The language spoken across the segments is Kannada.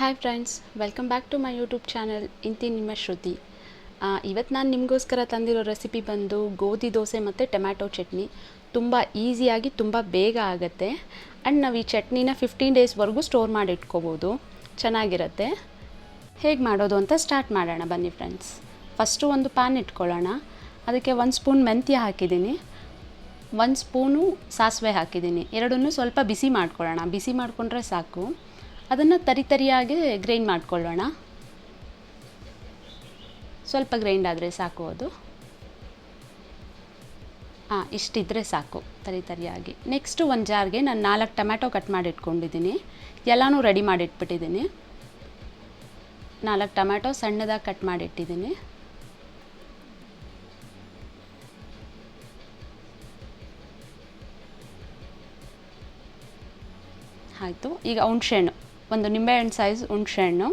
Hi friends welcome back to my YouTube channel ಇಂತಿ ನಿಮ್ಮ ಶ್ರುತಿ ಇವತ್ತು ನಾನು ನಿಮಗೋಸ್ಕರ ತಂದಿರೋ ರೆಸಿಪಿ ಬಂದು ಗೋಧಿ ದೋಸೆ ಮತ್ತು ಟೊಮ್ಯಾಟೊ ಚಟ್ನಿ. ತುಂಬ ಈಸಿಯಾಗಿ ತುಂಬ ಬೇಗ ಆಗುತ್ತೆ. ಆ್ಯಂಡ್ ನಾವು ಈ ಚಟ್ನಿನ ಫಿಫ್ಟೀನ್ ಡೇಸ್ವರೆಗೂ ಸ್ಟೋರ್ ಮಾಡಿ ಇಟ್ಕೋಬೋದು. ಚೆನ್ನಾಗಿರುತ್ತೆ. ಹೇಗೆ ಮಾಡೋದು ಅಂತ ಸ್ಟಾರ್ಟ್ ಮಾಡೋಣ, ಬನ್ನಿ ಫ್ರೆಂಡ್ಸ್ ಫಸ್ಟು ಒಂದು ಪ್ಯಾನ್ ಇಟ್ಕೊಳ್ಳೋಣ. ಅದಕ್ಕೆ ಒಂದು ಸ್ಪೂನ್ ಮೆಂತ್ಯ ಹಾಕಿದ್ದೀನಿ. ಒಂದು ಸ್ಪೂನು ಸಾಸಿವೆ ಹಾಕಿದ್ದೀನಿ. ಎರಡನ್ನೂ ಸ್ವಲ್ಪ ಬಿಸಿ ಮಾಡ್ಕೊಳ್ಳೋಣ. ಬಿಸಿ ಮಾಡಿಕೊಂಡ್ರೆ ಸಾಕು. ಅದನ್ನು ತರಿತರಿಯಾಗಿ ಗ್ರೈಂಡ್ ಮಾಡ್ಕೊಳ್ಳೋಣ. ಸ್ವಲ್ಪ ಗ್ರೈಂಡ್ ಆದರೆ ಸಾಕು ಅದು. ಹಾಂ ಇಷ್ಟಿದ್ರೆ ಸಾಕು ತರಿ ತರಿಯಾಗಿ. ನೆಕ್ಸ್ಟು ಒಂದು ಜಾರ್ಗೆ ನಾನು ನಾಲ್ಕು ಟೊಮ್ಯಾಟೊ ಕಟ್ ಮಾಡಿ ಇಟ್ಕೊಂಡಿದ್ದೀನಿ ಎಲ್ಲನೂ ರೆಡಿ ಮಾಡಿ ಇಟ್ಬಿಟ್ಟಿದ್ದೀನಿ ನಾಲ್ಕು ಟೊಮ್ಯಾಟೊ ಸಣ್ಣದಾಗಿ ಕಟ್ ಮಾಡಿ ಇಟ್ಟಿದ್ದೀನಿ ಆಯಿತು, ಈಗ ಹುಣ್ಸೆಹಣ್ಣು. ಒಂದು ನಿಂಬೆಹಣ್ಣು ಸೈಜ್ ಹುಣಸೆಹಣ್ಣು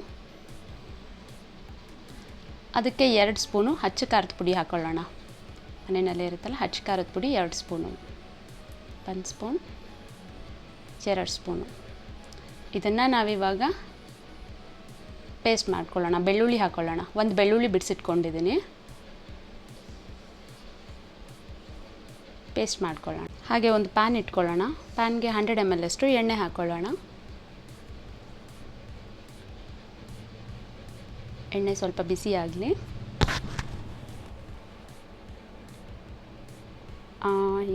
ಅದಕ್ಕೆ ಎರಡು ಸ್ಪೂನು ಹಚ್ಚ ಖಾರದ ಪುಡಿ ಹಾಕ್ಕೊಳ್ಳೋಣ ಮನೆಯಲ್ಲೇ ಇರುತ್ತಲ್ಲ, ಹಚ್ಚ ಖಾರದ ಪುಡಿ ಎರಡು ಸ್ಪೂನು. ಒಂದು ಸ್ಪೂನ್ ಎರಡು ಸ್ಪೂನು. ಇದನ್ನು ನಾವಿವಾಗ ಪೇಸ್ಟ್ ಮಾಡ್ಕೊಳ್ಳೋಣ, ಬೆಳ್ಳುಳ್ಳಿ ಹಾಕ್ಕೊಳ್ಳೋಣ ಒಂದು ಬೆಳ್ಳುಳ್ಳಿ ಬಿಡಿಸಿಟ್ಕೊಂಡಿದ್ದೀನಿ ಪೇಸ್ಟ್ ಮಾಡ್ಕೊಳ್ಳೋಣ. ಹಾಗೆ ಒಂದು ಪ್ಯಾನ್ ಇಟ್ಕೊಳ್ಳೋಣ. ಪ್ಯಾನ್ಗೆ ಹಂಡ್ರೆಡ್ ಎಂ ಎಲ್ ಅಷ್ಟು ಎಣ್ಣೆ ಹಾಕ್ಕೊಳ್ಳೋಣ ಎಣ್ಣೆ ಸ್ವಲ್ಪ ಬಿಸಿ ಆಗಲಿ.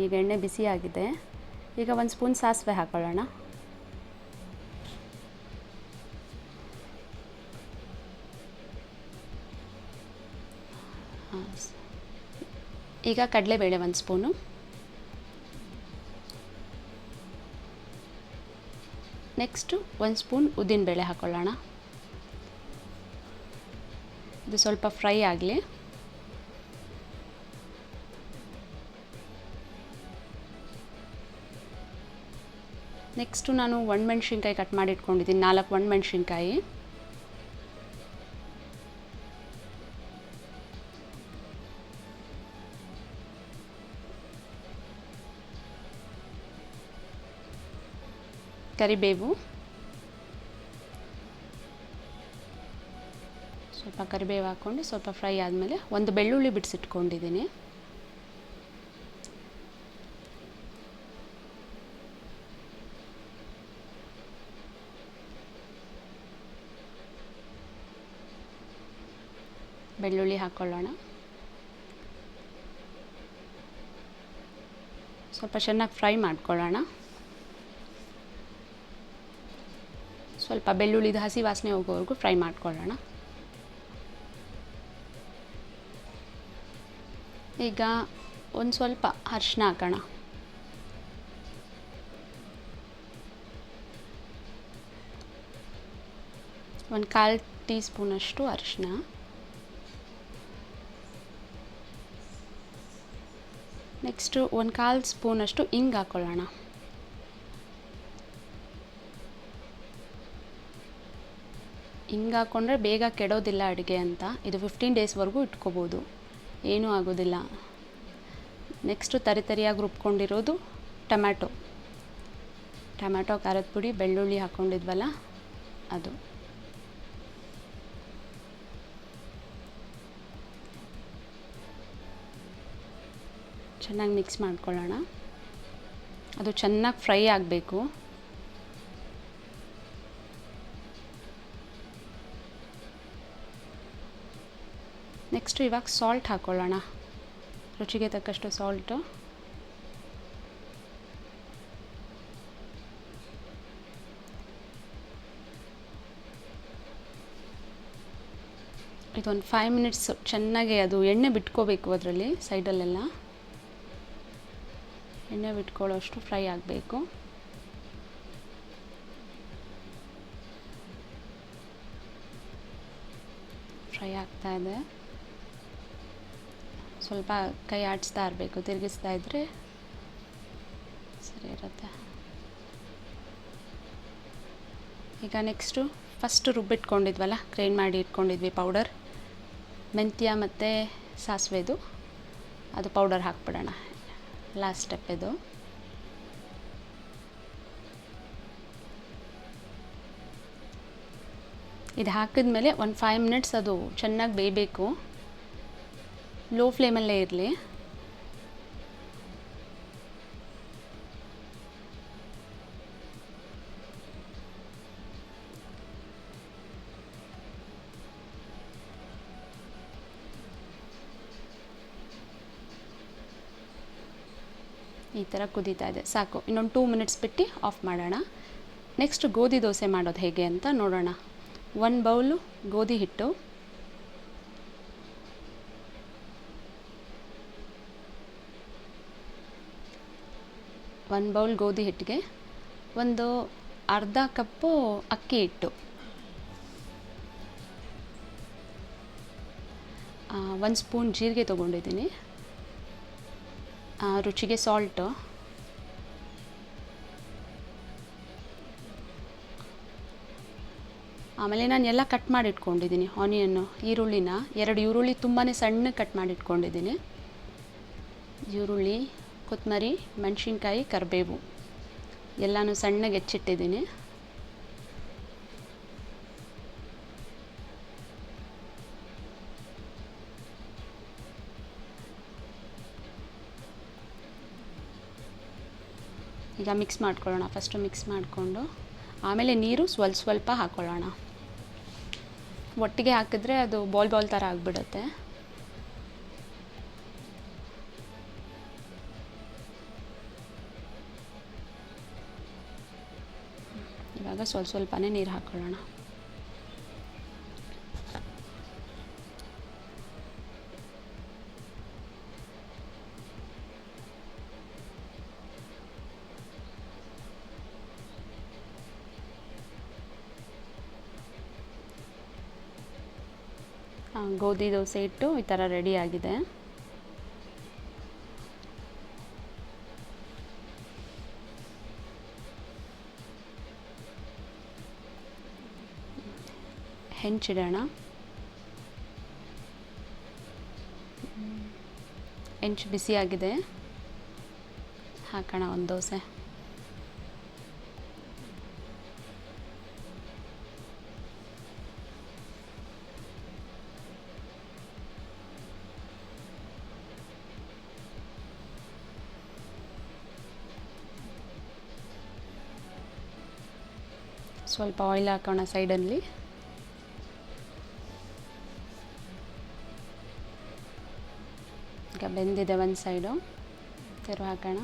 ಈಗ ಎಣ್ಣೆ ಬಿಸಿಯಾಗಿದೆ ಈಗ ಒಂದು ಸ್ಪೂನ್ ಸಾಸಿವೆ ಹಾಕ್ಕೊಳ್ಳೋಣ ಈಗ ಕಡಲೆಬೇಳೆ ಒಂದು ಸ್ಪೂನು. ನೆಕ್ಸ್ಟು ಒಂದು ಸ್ಪೂನ್ ಉದ್ದಿನಬೇಳೆ ಹಾಕ್ಕೊಳ್ಳೋಣ ಇದು ಸ್ವಲ್ಪ ಫ್ರೈ ಆಗಲಿ. ನೆಕ್ಸ್ಟು ನಾನು ಒಣಮೆಣ್ಸಿನ್ಕಾಯಿ ಕಟ್ ಮಾಡಿ ಇಟ್ಕೊಂಡಿದ್ದೀನಿ ನಾಲ್ಕು ಒಣಮೆಣ್ಸಿನ್ಕಾಯಿ. ಕರಿಬೇವು. ಸ್ವಲ್ಪ ಕರಿಬೇವು ಹಾಕ್ಕೊಂಡು ಸ್ವಲ್ಪ ಫ್ರೈ ಆದಮೇಲೆ ಒಂದು ಬೆಳ್ಳುಳ್ಳಿ ಬಿಡಿಸಿಟ್ಕೊಂಡಿದ್ದೀನಿ ಬೆಳ್ಳುಳ್ಳಿ ಹಾಕ್ಕೊಳ್ಳೋಣ ಸ್ವಲ್ಪ ಚೆನ್ನಾಗಿ ಫ್ರೈ ಮಾಡ್ಕೊಳ್ಳೋಣ. ಸ್ವಲ್ಪ ಬೆಳ್ಳುಳ್ಳಿದು ಹಸಿ ವಾಸನೆ ಹೋಗೋವರೆಗೂ ಫ್ರೈ ಮಾಡ್ಕೊಳ್ಳೋಣ. ಈಗ ಒಂದು ಸ್ವಲ್ಪ ಅರಿಶಿನ ಹಾಕೋಣ. ಒಂದು ಕಾಲು ಟೀ ಸ್ಪೂನಷ್ಟು ಅರಿಶಿನ ನೆಕ್ಸ್ಟು ಒಂದು ಕಾಲು ಸ್ಪೂನಷ್ಟು ಹಿಂಗೆ ಹಾಕ್ಕೊಳ್ಳೋಣ ಹಿಂಗೆ ಹಾಕ್ಕೊಂಡ್ರೆ ಬೇಗ ಕೆಡೋದಿಲ್ಲ ಅಡುಗೆ ಅಂತ. ಇದು ಫಿಫ್ಟೀನ್ ಡೇಸ್ವರೆಗೂ ಇಟ್ಕೋಬೋದು. ಏನೂ ಆಗೋದಿಲ್ಲ. ನೆಕ್ಸ್ಟು ತರಿತರಿಯಾಗಿ ರುಬ್ಕೊಂಡಿರೋದು ಟೊಮ್ಯಾಟೊ. ಟೊಮ್ಯಾಟೊ, ಖಾರದ ಪುಡಿ, ಬೆಳ್ಳುಳ್ಳಿ ಹಾಕ್ಕೊಂಡಿದ್ವಲ್ಲ ಅದು. ಚೆನ್ನಾಗಿ ಮಿಕ್ಸ್ ಮಾಡ್ಕೊಳ್ಳೋಣ. ಅದು ಚೆನ್ನಾಗಿ ಫ್ರೈ ಆಗಬೇಕು. ನೆಕ್ಸ್ಟು ಇವಾಗ ಸಾಲ್ಟ್ ಹಾಕ್ಕೊಳ್ಳೋಣ ರುಚಿಗೆ ತಕ್ಕಷ್ಟು ಸಾಲ್ಟು ಇದೊಂದು ಫೈವ್ ಮಿನಿಟ್ಸ್ ಚೆನ್ನಾಗಿ ಅದು ಎಣ್ಣೆ ಬಿಟ್ಕೋಬೇಕು ಅದರಲ್ಲಿ, ಸೈಡಲ್ಲೆಲ್ಲ. ಎಣ್ಣೆ ಬಿಟ್ಕೊಳ್ಳೋಷ್ಟು ಫ್ರೈ ಆಗಬೇಕು. ಫ್ರೈ ಆಗ್ತಾ ಇದೆ. ಸ್ವಲ್ಪ ಕೈ ಆಡಿಸ್ತಾ ಇರಬೇಕು, ತಿರುಗಿಸ್ತಾ ಇದ್ದರೆ ಸರಿ ಇರುತ್ತೆ. ಈಗ ನೆಕ್ಸ್ಟು ಫಸ್ಟು ರುಬ್ಬಿಟ್ಕೊಂಡಿದ್ವಲ್ಲ ಗ್ರೈಂಡ್ ಮಾಡಿ ಇಟ್ಕೊಂಡಿದ್ವಿ ಪೌಡರ್ ಮೆಂತ್ಯ ಮತ್ತು ಸಾಸಿವೆದು, ಅದು ಪೌಡರ್ ಹಾಕ್ಬಿಡೋಣ. ಲಾಸ್ಟ್ ಸ್ಟೆಪ್ ಇದು. ಇದು ಹಾಕಿದ್ಮೇಲೆ ಒಂದು ಫೈವ್ ಮಿನಿಟ್ಸ್ ಅದು ಚೆನ್ನಾಗಿ ಬೇಯಬೇಕು. ಲೋ ಫ್ಲೇಮಲ್ಲೇ ಇರಲಿ. ಈ ಥರ ಕುದೀತಾ ಇದೆ. ಸಾಕು, ಇನ್ನೊಂದು ಟೂ ಮಿನಿಟ್ಸ್ ಬಿಟ್ಟು ಆಫ್ ಮಾಡೋಣ. ನೆಕ್ಸ್ಟ್ ಗೋಧಿ ದೋಸೆ ಮಾಡೋದು ಹೇಗೆ ಅಂತ ನೋಡೋಣ. ಒಂದು ಬೌಲು ಗೋಧಿ ಹಿಟ್ಟು. ಒಂದು ಬೌಲ್ ಗೋಧಿ ಹಿಟ್ಟಿಗೆ, ಒಂದು ಅರ್ಧ ಕಪ್ಪು ಅಕ್ಕಿ ಹಿಟ್ಟು. ಒಂದು ಸ್ಪೂನ್ ಜೀರಿಗೆ ತೊಗೊಂಡಿದ್ದೀನಿ. ರುಚಿಗೆ ಸಾಲ್ಟು ಆಮೇಲೆ ನಾನು ಎಲ್ಲ ಕಟ್ ಮಾಡಿ ಇಟ್ಕೊಂಡಿದ್ದೀನಿ ಆನಿಯನ್ನು ಈರುಳ್ಳಿನ. ಎರಡು ಈರುಳ್ಳಿ ತುಂಬಾ ಸಣ್ಣ ಕಟ್ ಮಾಡಿ ಇಟ್ಕೊಂಡಿದ್ದೀನಿ ಈರುಳ್ಳಿ ಕೊತ್ತಂಬರಿ ಮೆಣಸಿನ್ಕಾಯಿ, ಕರಿಬೇವು. ಎಲ್ಲನೂ ಸಣ್ಣಗೆ ಹೆಚ್ಚಿಟ್ಟಿದ್ದೀನಿ. ಈಗ ಮಿಕ್ಸ್ ಮಾಡ್ಕೊಳ್ಳೋಣ. ಫಸ್ಟು ಮಿಕ್ಸ್ ಮಾಡಿಕೊಂಡು, ಆಮೇಲೆ ನೀರು ಸ್ವಲ್ಪ ಸ್ವಲ್ಪ ಹಾಕ್ಕೊಳ್ಳೋಣ ಒಟ್ಟಿಗೆ ಹಾಕಿದ್ರೆ ಅದು ಬಾಲ್ ಬಾಲ್ ಥರ ಆಗಿಬಿಡುತ್ತೆ. ಇವಾಗ ಸ್ವಲ್ಪ ಸ್ವಲ್ಪನೇ ನೀರು ಹಾಕ್ಕೊಳ್ಳೋಣ ಗೋಧಿ ದೋಸೆ ಇಟ್ಟು ಈ ಥರ ರೆಡಿ ಆಗಿದೆ. ಹೆಂಚಿಡೋಣ? ಹೆಂಚು ಬಿಸಿಯಾಗಿದೆ. ಹಾಕೋಣ ಒಂದು ದೋಸೆ. ಸ್ವಲ್ಪ ಆಯಿಲ್ ಹಾಕೋಣ ಸೈಡಲ್ಲಿ ಈಗ ಬೆಂದಿದೆ ಒಂದು ಸೈಡು ತೆರು ಹಾಕೋಣ.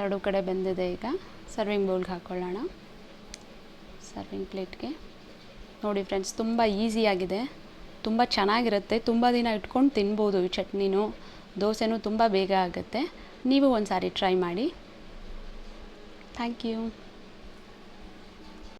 ಎರಡು ಕಡೆ ಬೆಂದಿದೆ ಈಗ. ಸರ್ವಿಂಗ್ ಬೌಲ್ಗೆ ಹಾಕ್ಕೊಳ್ಳೋಣ ಸರ್ವಿಂಗ್ ಪ್ಲೇಟ್ಗೆ ನೋಡಿ ಫ್ರೆಂಡ್ಸ್ ತುಂಬ ಈಸಿಯಾಗಿದೆ ತುಂಬ ಚೆನ್ನಾಗಿರುತ್ತೆ. ತುಂಬ ದಿನ ಇಟ್ಕೊಂಡು ತಿನ್ಬೋದು ಈ ಚಟ್ನಿನೂ. ದೋಸೆನೂ ತುಂಬ ಬೇಗ ಆಗುತ್ತೆ. ನೀವು ಒಂದು ಸಾರಿ ಟ್ರೈ ಮಾಡಿ. Thank you